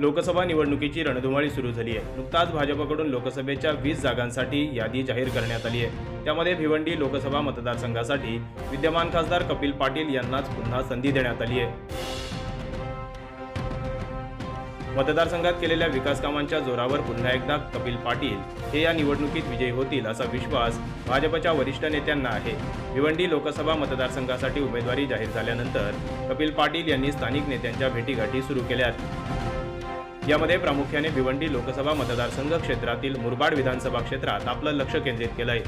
लोकसभा निवडणुकीची रणधुमाळी सुरू झाली आहे. नुकताच भाजपकडून लोकसभेच्या वीस जागांसाठी यादी जाहीर करण्यात आली आहे. त्यामध्ये भिवंडी लोकसभा मतदारसंघासाठी विद्यमान खासदार कपिल पाटील यांनाच पुन्हा संधी देण्यात आली आहे. मतदारसंघात केलेल्या विकासकामांच्या जोरावर पुन्हा एकदा कपिल पाटील हे या निवडणुकीत विजयी होतील असा विश्वास भाजपच्या वरिष्ठ नेत्यांना आहे. भिवंडी लोकसभा मतदारसंघासाठी उमेदवारी जाहीर झाल्यानंतर कपिल पाटील यांनी स्थानिक नेत्यांच्या भेटीगाठी सुरू केल्यात. यामध्ये प्रामुख्याने भिवंडी लोकसभा मतदारसंघ क्षेत्रातील मुरबाड विधानसभा क्षेत्रात आपलं लक्ष केंद्रित केलंय.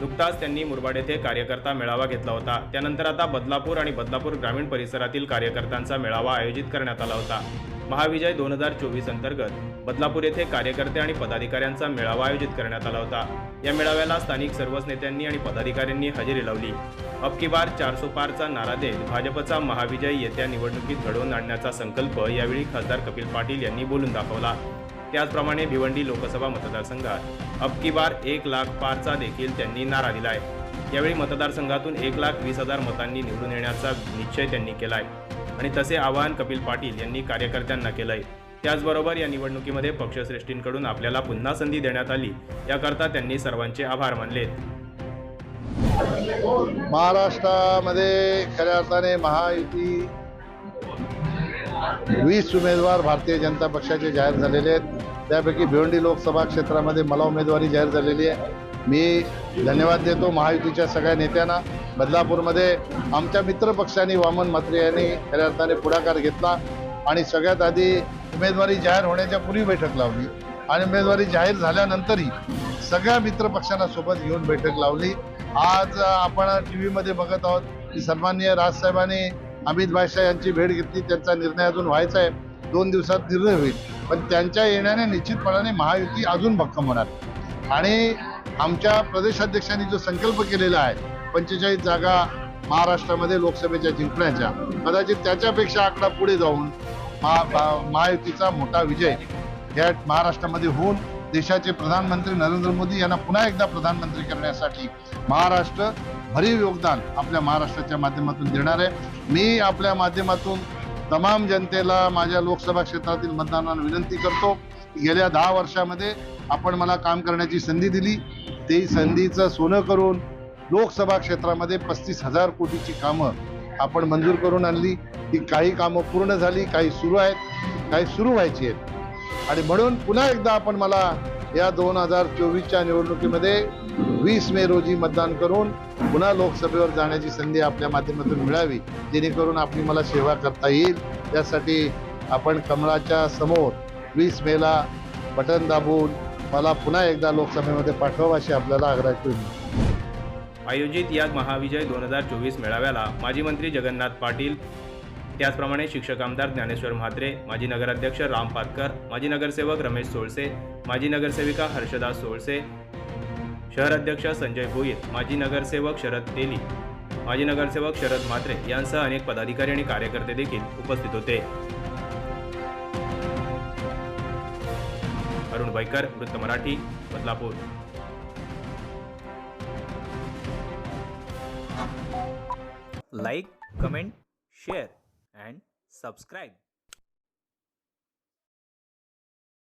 नुकताच त्यांनी मुरबाड येथे कार्यकर्ता मेळावा घेतला होता. त्यानंतर आता बदलापूर आणि बदलापूर ग्रामीण परिसरातील कार्यकर्त्यांचा मेळावा आयोजित करण्यात आला होता. महाविजय दोन हजार चोवीस अंतर्गत बदलापूर येथे कार्यकर्ते आणि पदाधिकाऱ्यांचा मेळावा आयोजित करण्यात आला होता. या मेळाव्याला स्थानिक सर्वच नेत्यांनी आणि पदाधिकाऱ्यांनी हजेरी लावली. अब की बार चारसो पारचा नारा देत भाजपचा महाविजय येत्या निवडणुकीत घडवून आणण्याचा संकल्प यावेळी खासदार कपिल पाटील यांनी बोलून दाखवला. त्याचप्रमाणे भिवंडी लोकसभा मतदारसंघात अब की बार एक लाख पारचा देखील त्यांनी नारा दिला आहे यावेळी मतदारसंघातून एक लाख वीस हजार मतांनी निवडून येण्याचा निश्चय त्यांनी केला आहे आणि तसे आवाहन कपिल पाटील यांनी कार्यकर्त्यांना केलं आहे त्याचबरोबर या निवडणुकीमध्ये पक्षश्रेष्ठींकडून आपल्याला पुन्हा संधी देण्यात आली याकरता त्यांनी सर्वांचे आभार मानले महाराष्ट्रामध्ये खऱ्या अर्थाने महायुती वीस उमेदवार भारतीय जनता पक्षाचे जाहीर झालेले आहेत. त्यापैकी भिवंडी लोकसभा क्षेत्रामध्ये मला उमेदवारी जाहीर झालेली आहे. मी धन्यवाद देतो महायुतीच्या सगळ्या नेत्यांना. बदलापूरमध्ये आमच्या मित्रपक्षांनी वामन म्हात्रे यांनी खऱ्या अर्थाने पुढाकार घेतला. आणि सगळ्यात आधी उमेदवारी जाहीर होण्याच्या पूर्वी बैठक लावली. आणि उमेदवारी जाहीर झाल्यानंतरही सगळ्या मित्रपक्षांना सोबत घेऊन बैठक लावली. आज आपण टी व्हीमध्ये बघत आहोत की सन्माननीय राजसाहेबांनी अमित भाईशाह यांची भेट घेतली. त्यांचा निर्णय अजून व्हायचा आहे. दोन दिवसात निर्णय होईल. पण त्यांच्या येण्याने निश्चितपणाने महायुती अजून भक्कम होणार. आणि आमच्या प्रदेशाध्यक्षांनी जो संकल्प केलेला आहे पंचेचाळीस जागा महाराष्ट्रामध्ये लोकसभेच्या जिंकण्याच्या कदाचित त्याच्यापेक्षा आकडा पुढे जाऊन महा महायुतीचा मोठा विजय या महाराष्ट्रामध्ये होऊन देशाचे प्रधानमंत्री नरेंद्र मोदी यांना पुन्हा एकदा प्रधानमंत्री करण्यासाठी महाराष्ट्र भरीव योगदान आपल्या महाराष्ट्राच्या माध्यमातून देणार आहे. मी आपल्या माध्यमातून तमाम जनतेला माझ्या लोकसभा क्षेत्रातील मतदानाला विनंती करतो गेल्या दहा वर्षामध्ये आपण मला काम करण्याची संधी दिली. ते संधीचं सोनं करून लोकसभा क्षेत्रामध्ये पस्तीस हजार कोटीची कामं आपण मंजूर करून आणली. ती काही कामं पूर्ण झाली काही सुरू आहेत काही सुरू व्हायची आहेत. आणि म्हणून पुन्हा एकदा आपण मला या दोन हजार चोवीसच्या निवडणुकीमध्ये वीस मे रोजी मतदान करून पुन्हा लोकसभेवर जाण्याची संधी आपल्या माध्यमातून मिळावी जेणेकरून आपली मला सेवा करता येईल. त्यासाठी आपण कमळाच्या समोर वीस मेला बटन दाबून मला पुन्हा एकदा लोकसभेमध्ये पाठवावं अशी आपल्याला आग्रह केली आयोजित या महाविजय दोन हजार चोवीस मेळाव्याला माजी मंत्री जगन्नाथ पाटील त्याचप्रमाणे शिक्षक आमदार ज्ञानेश्वर म्हात्रे माजी नगराध्यक्ष राम पातकर माजी नगरसेवक रमेश सोळसे माजी नगरसेविका हर्षदा सोळसे शहर अध्यक्ष संजय भोईर माजी नगरसेवक शरद तेली माजी नगरसेवक शरद म्हात्रे यांसह अनेक पदाधिकारी आणि कार्यकर्ते देखील उपस्थित होते. अरुण बैकर वृत्त Marathi Badlapur. Like comment share. And subscribe.